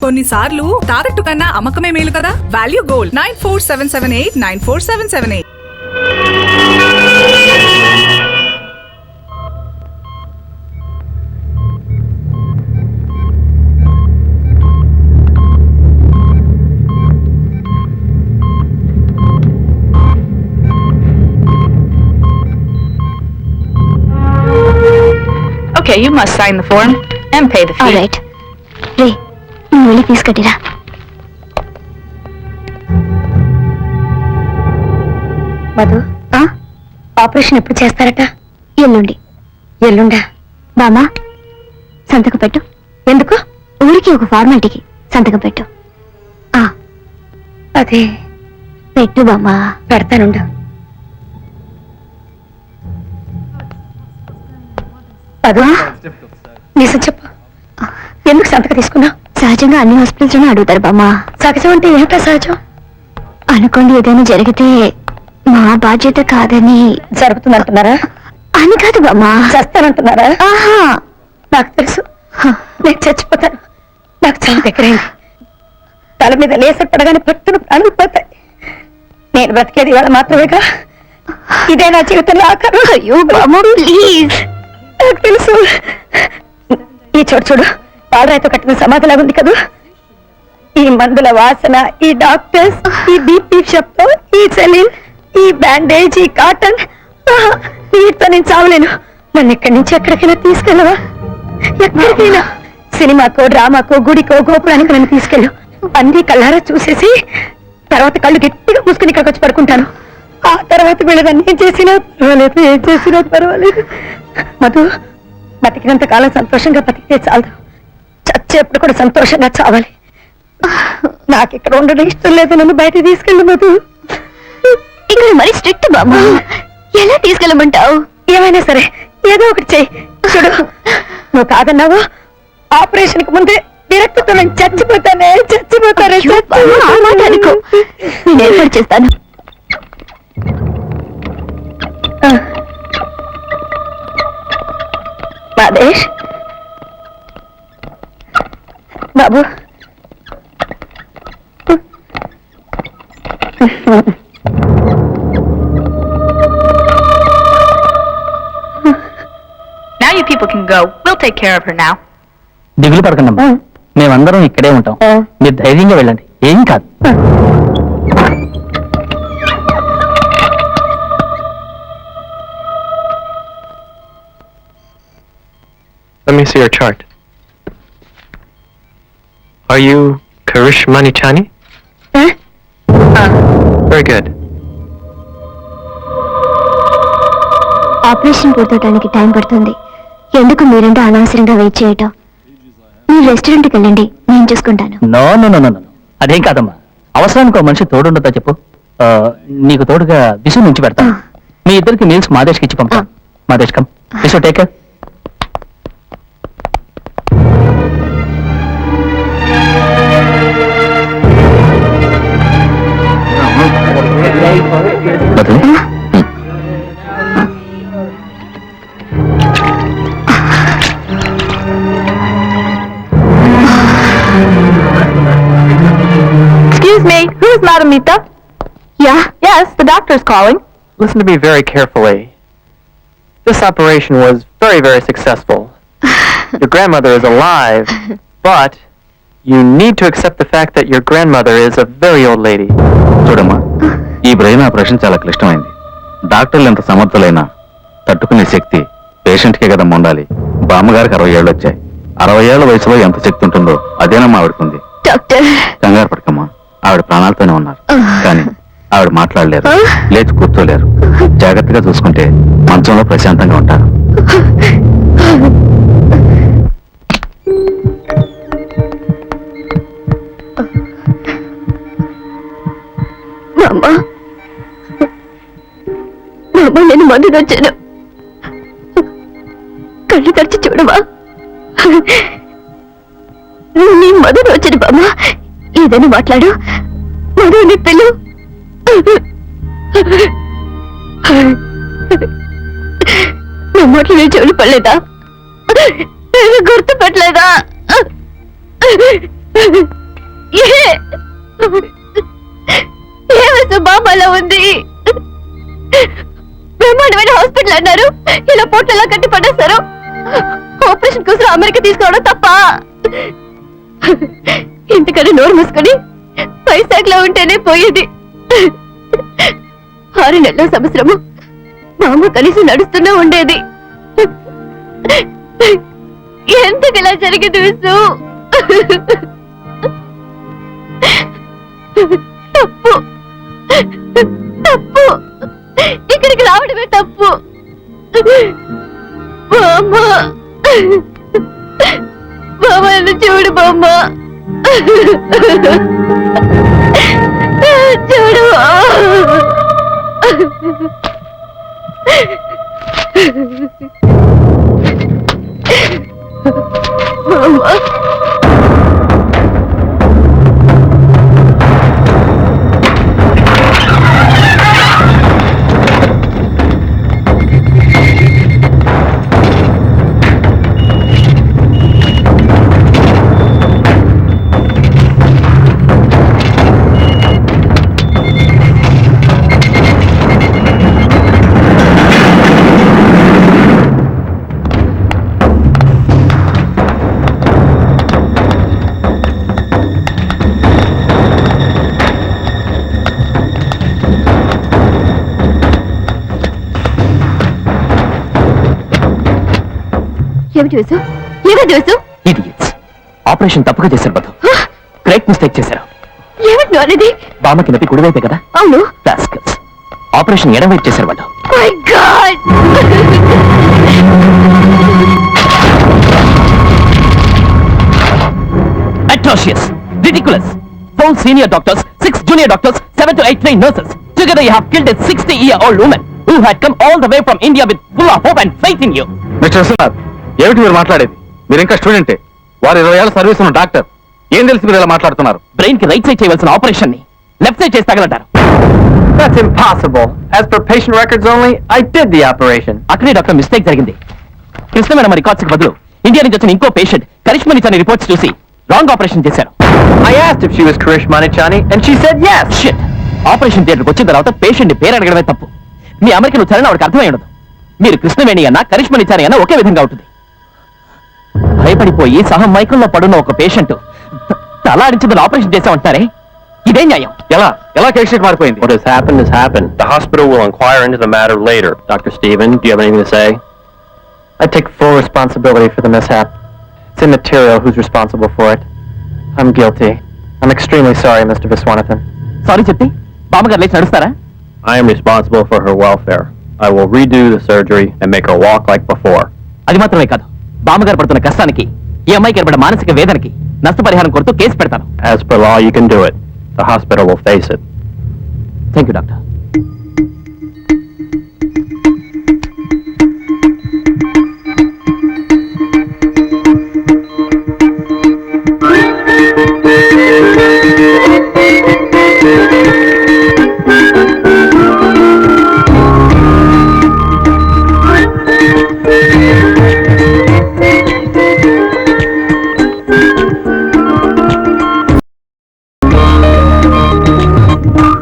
కొన్నిసార్లు తాకట్టు కన్నా అమ్మకమే మేలు కదా? Value gold nine four seven seven eight nine four seven seven eight. Okay, you must sign the form and pay the fee. Right రే నువ్వు వెళ్ళి తీసుకట్టిరా మధు ఆపరేషన్ ఎప్పుడు చేస్తారట? ఎల్లుండి. ఎల్లుండా? బామా సంతకం పెట్టు. ఎందుకు? ఊరికి ఒక ఫార్మాలిటీకి సంతకం పెట్టు. ఆ, అదే. పెట్టు బామా. పెడతానుండు. అదు నిజం చెప్పు. ఎందుకు సంతకం తీసుకున్నావు? సహజంగా అన్ని హాస్పిటల్స్లోనే అడుగుతారు బామ్మా. సహజం అంటే ఏమిటా సహజం? అనుకోండి ఏదైనా జరిగితే మా బాధ్యత కాదని. జరుగుతుందంటున్నారా అని కాదు బామ్మా. చేస్తానంటున్నారా? ఆహా. నాకు తెలుసు. నేను చచ్చిపోతాను. నాకు చాలా దగ్గరైంది. తల మీద లేస పడగానే పట్టున ప్రాణాలు పోతాయి. నేను బ్రతికేది ఇవాళ మాత్రమేగా. ఇదే నా జీవితంలో ఆఖరు. అయ్యో బామ్మ ప్లీజ్ నాకు తెలుసు. ఈ చోటు చూడు. పాలరాయితో కట్టిన సమాధిలాగా ఉంది కదూ? ఈ మందుల వాసన ఈ డాక్టర్స్ ఈ బీపీ షాప్ ఈ సెలిన్ ఈ బ్యాండేజ్ ఈ కాటన్ వీటితో నేను చావలేను. నన్ను ఇక్కడి నుంచి ఎక్కడికైనా తీసుకెళ్ళవా? ఎక్కడికైనా? సినిమాకో డ్రామాకో గుడికో గోపురానికి నన్ను తీసుకెళ్ళు. అన్ని కళ్ళారా చూసేసి తర్వాత కళ్ళు గట్టిగా మూసుకుని ఇక్కడికి వచ్చి పడుకుంటాను. ఆ తర్వాత వీళ్ళదాన్ని ఏం చేసినా పర్వాలేదు ఏం చేసినా పర్వాలేదు. మధు బతికినంత కాలం సంతోషంగా బతికితే చాలదు. చచ్చేప్పుడు కూడా సంతోషంగా చావాలి. నాకు ఇక్కడ ఉండడం ఇష్టం లేదు నన్ను బయట తీసుకెళ్ళి మధు. ఇక్కడ మరి స్ట్రిక్ట్ బామ్మ ఎలా తీసుకెళ్ళమంటావు? ఏమైనా సరే ఏదో ఒకటి చెయ్యి. చూడు నువ్వు కాదన్నావు? ఆపరేషన్కి ముందే విరక్తితో నేను చచ్చిపోతానే చచ్చిపోతానే అనుకో. నేను ఏర్పాటు చేస్తాను. మాదేశ్ బాబు Now you people can go. We'll take care of her now. దిగులు పడకండమ్మా మేమందరం ఇక్కడే ఉంటాం మీరు ధైర్యంగా వెళ్ళండి ఏం కాదు Let me see your chart. Are you Karish Manichani? Very good. Operation పూర్తవడానికి టైం పడుతుంది. ఎందుకు మీరంటే అనవసరంగా వెయిట్ చేయటం? మీరు రెస్టారెంట్కి వెళ్ళండి నేను చూసుకుంటాను. No no no no. అదేం కాదమ్మా. అవసరానికి ఒక మనిషి తోడుండతో చెప్పు? ఆ, నీకు తోడుగా విసు నుంచి పెడతా. ఆ. మీ ఇద్దరికి మీల్స్ మాదేశ్కి ఇచ్చి పంపుతా. ఆ. Madesh come Visu take care Excuse me, who's Madam Mita? Yeah Yes, the doctor's calling. Listen to me very carefully. This operation was very, very successful. Your grandmother is alive, but you need to accept the fact that your grandmother is a very old lady. చూడమ్మా ఈ brain operation చాలా క్లిష్టమైంది. డాక్టర్లు ఎంత సమర్థులైనా తట్టుకునే శక్తి పేషెంట్కే కదా ఉండాలి బామ్మగారికి అరవై ఏళ్ళు వచ్చాయి. అరవై ఏళ్ళ వయసులో ఎంత శక్తి ఉంటుందో అదేనమ్మా ఆవిడకుంది డాక్టర్. కంగారు పడకమ్మా. ఆవిడ ప్రాణాలతోనే ఉన్నారు. కానీ ఆవిడ మాట్లాడలేరు. లేచి కూర్చోలేరు. జాగ్రత్తగా చూసుకుంటే మంచంలో ప్రశాంతంగా ఉంటారు. అమ్మ నేను మందు వచ్చాను కళ్ళు తెరిచి చూడవా? నీ మధుడు వచ్చాను బామ్మ. ఏదని మాట్లాడు. మధుని పిలు నా మాటలు నీ చెవులు పడలేదా? గుర్తుపట్టలేదా? ఇలా ఎలా కట్టి పడేస్తారు ఆపరేషన్ కోసం అమెరికా తీసుకోవడం తప్ప. ఇంతకన్నా నోరు మూసుకొని వైజాగ్లో ఉంటేనే పోయేది. ఆరు నెలల సంవత్సరము మా అమ్మ కలిసి నడుస్తూనే ఉండేది. ఎందుకు ఇలా జరిగింది విసు చూడు. ఏమిటి వేసు ఏమిటి వేసు ఇడియట్స్ ఆపరేషన్ తప్పుగా చేశారు బదు గ్రేట్ మిస్టేక్ చేశారు ఏమిటి నువ్వు అనేది బామ్మకి నొప్పి కుడివైపే కదా అవును రాస్కల్స్ ఆపరేషన్ ఎడవైపు చేశారు వాళ్ళు my god atrocious, ridiculous. Four senior doctors, six junior doctors, seven to eight trained nurses. Together you have killed a 60-year-old woman who had come all the way from India with full of hope and faith in you. Mister Viswanath ఏమిటి మీరు మాట్లాడేది? మీరు ఇంకా స్టూడెంటే. వారు ఇరవై ఏళ్ళ service ఉన్న doctor. ఏం తెలిసి మీరు ఇలా మాట్లాడుతున్నారు? బ్రెయిన్కి రైట్ సైడ్ చేయవలసిన ఆపరేషన్ని లెఫ్ట్ సైడ్ చేసి తగలంటారు That's impossible. As per patient records only, I did the operation. అక్కడే డాక్టర్ మిస్టేక్ జరిగింది. కృష్ణ మేడం రికార్డ్స్కి బదులు ఇండియా నుంచి వచ్చిన ఇంకో పేషెంట్ కరిష్మని ఇచ్చిన రిపోర్ట్స్ చూసి రాంగ్ ఆపరేషన్ చేశారు. I asked if she was Karishma Nichani, and she said yes. Shit operation థియేటర్కి వచ్చిన తర్వాత పేషెంట్ పేరు అడగడమే తప్పు. మీ అమెరికన్ ఉచ్చారణ ఆవిడకి అర్థమై ఉండదు. మీరు కృష్ణవేణి అన్న కరిష్మని ఇచ్చారు అన్న ఒకే విధంగా ఉంటుంది. భయపడిపోయి సహ మైకంలో పడున్న ఒక పేషెంట్ తల అడించదని ఆపరేషన్ చేసామంటారే ఇదే న్యాయం ఎలా ఎలా కేక్ షీట్ మారిపోయింది What has happened has happened. The hospital will inquire into the matter later. Dr. Stephen, do you have anything to say? I take full responsibility for the mishap. It's immaterial who's responsible for it. I'm guilty. I'm extremely sorry, Mr. Viswanathan. Sorry చెప్తే బామ్మగారు లేచి నడుస్తారా I am responsible for her welfare. I will redo the surgery and make her walk like before. అది మాత్రమే కాదు బామ్మగారు పడుతున్న కష్టానికి ఈ అమ్మాయికి ఏర్పడే మానసిక వేదనకి నష్టపరిహారం కొడుతూ కేసు పెడతాను. Thank you doctor.